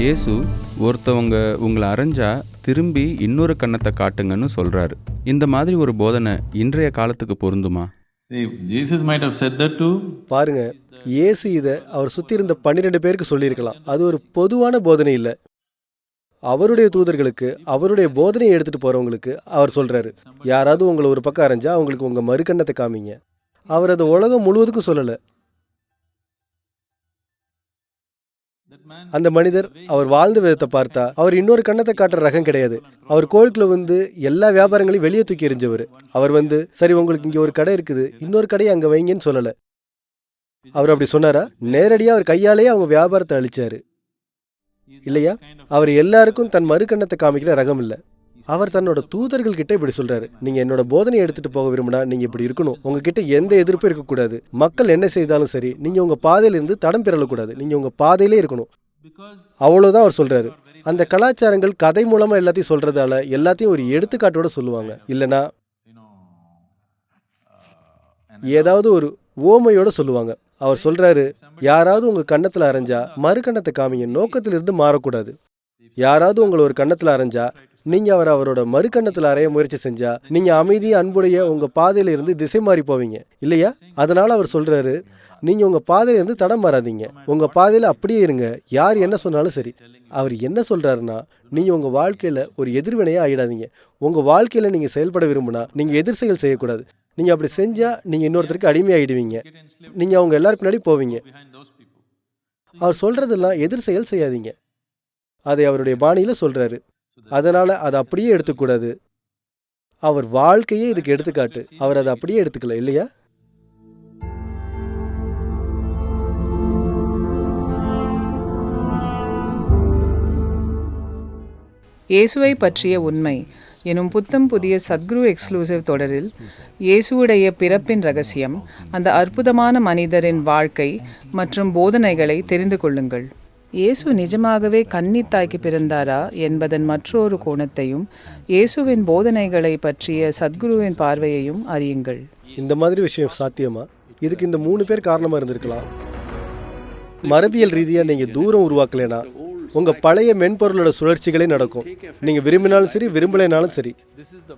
இயேசு ஒருத்தவங்க உங்களை அரைஞ்சா திரும்பி இன்னொரு கன்னத்தை காட்டுங்கன்னு சொல்றாரு. இந்த மாதிரி ஒரு போதனை இன்றைய காலத்துக்கு பொருந்துமா? See, Jesus might have said that too. பாருங்க இயேசு இதை அவர் சுற்றி இருந்த பன்னிரெண்டு பேருக்கு சொல்லியிருக்கலாம். அது ஒரு பொதுவான போதனை இல்லை. அவருடைய தூதர்களுக்கு அவருடைய போதனையை எடுத்துட்டு போறவங்களுக்கு அவர் சொல்றாரு யாராவது உங்களை ஒரு பக்கம் அரைஞ்சா அவங்களுக்கு உங்க மறுக்கண்ணத்தை காமிங்க. அவர் அதை உலகம் முழுவதுக்கும் சொல்லல. அந்த மனிதர் அவர் வாழ்ந்த விதத்தை பார்த்தா அவர் இன்னொரு கண்ணத்தை காட்டுற ரகம் கிடையாது. அவர் கோயிலுக்குள்ள வந்து எல்லா வியாபாரங்களையும் வெளியே தூக்கி எறிஞ்சவர். அவர் வந்து சரி உங்களுக்கு இங்க ஒரு கடை இருக்குது. இன்னொரு கடையை அங்க வைங்கன்னு சொல்லல. அவர் அப்படி சொன்னாரா? நேரடியாக அவர் கையாலேயே அவங்க வியாபாரத்தை அழிச்சாரு. இல்லையா? அவர் எல்லாருக்கும் தன் மறுக்கண்ணத்தை காமிக்கிற ரகம் இல்லை. அவர் தன்னோட தூதர்கள் கிட்ட இப்படி சொல்றாரு. நீங்க என்னோட போதனையை எடுத்துட்டு போக விரும்பினா நீங்க இப்படி இருக்கணும். உங்ககிட்ட எந்த எதிர்ப்பும் இருக்கக்கூடாது. மக்கள் என்ன செய்தாலும் சரி நீங்க உங்க பாதையில இருந்து தடம் பெறலக்கூடாது. நீங்க உங்க பாதையிலே இருக்கணும். அவ்வளவுதான் அவர் சொல்றாரு. அந்த கலாச்சாரங்கள் கதை மூலமா எல்லாத்தையும் சொல்றதால எல்லாத்தையும் ஒரு எடுத்துக்காட்டோட சொல்லுவாங்க. இல்லனா know ஏதாவது ஒரு ஓமையோட சொல்லுவாங்க. அவர் சொல்றாரு யாராவது உங்க கன்னத்துல அரைஞ்சா மறு கன்னத்தை காமிங்க. நோக்கத்திலிருந்து மாறக்கூடாது. யாராவது உங்களை ஒரு கன்னத்துல அரைஞ்சா நீங்க அவர் அவரோட மறு அறைய முயற்சி செஞ்சா நீங்க அமைதி அன்புடைய உங்க பாதையில இருந்து திசை மாறி போவீங்க. இல்லையா? அதனால அவர் சொல்றாரு நீங்க உங்க பாதையில இருந்து தடம் மாறாதீங்க. உங்க பாதையில அப்படியே இருங்க. யார் என்ன சொன்னாலும் சரி. அவர் என்ன சொல்றாருன்னா நீங்க உங்க வாழ்க்கையில ஒரு எதிர்வினையா ஆயிடாதீங்க. உங்க வாழ்க்கையில நீங்க செயல்பட விரும்பினா நீங்க எதிர் செயல் செய்யக்கூடாது. நீங்க அப்படி செஞ்சா நீங்க இன்னொருத்தருக்கு அடிமையாயிடுவீங்க. ஆயிடுவீங்க நீங்க அவங்க எல்லாருக்கு முன்னாடி போவீங்க. அவர் சொல்றதெல்லாம் எதிர் செயல் செய்யாதீங்க. அதை அவருடைய பாணியில சொல்றாரு. அதனால அதை அப்படியே எடுத்துக்கூடாது. அவர் வாழ்க்கையே இதுக்கு எடுத்துக்காட்டு. அவர் அதை அப்படியே எடுத்துக்கல இல்லையா? இயேசுவை பற்றிய உண்மை. எனும் புத்தம் புதிய சத்குரு எக்ஸ்க்ளூசிவ் தொடரில் இயேசுவுடைய பிறப்பின் ரகசியம் அந்த அற்புதமான மனிதரின் வாழ்க்கை மற்றும் போதனைகளை தெரிந்து கொள்ளுங்கள். இயேசு நிஜமாகவே கன்னித்தாய்க்கு பிறந்தாரா என்பதன் மற்றொரு கோணத்தையும் இயேசுவின் போதனைகளை பற்றிய சத்குருவின் பார்வையையும் அறியுங்கள். இந்த மாதிரி விஷயம் சாத்தியமா? இதுக்கு இந்த மூணு பேர் காரணமா இருந்திருக்கலாம். மரபியல் ரீதியா நீங்க தூரம் உருவாக்கலைனா உங்க பழைய மென்பொருளோட சுழற்சிகளே நடக்கும். நீங்க விரும்பினாலும் சரி விரும்பலைனாலும் சரி.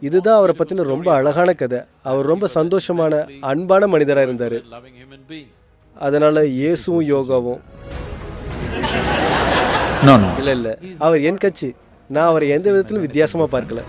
இதுதான் அவரை பத்தின ரொம்ப அழகான கதை. அவர் ரொம்ப சந்தோஷமான அன்பான மனிதராக இருந்தார். அதனால் அதனால இயேசுவும் யோகாவும் இல்ல இல்ல. அவர் என் கட்சி. நான் அவரை எந்த விதத்திலும் வித்தியாசமா பார்க்கல.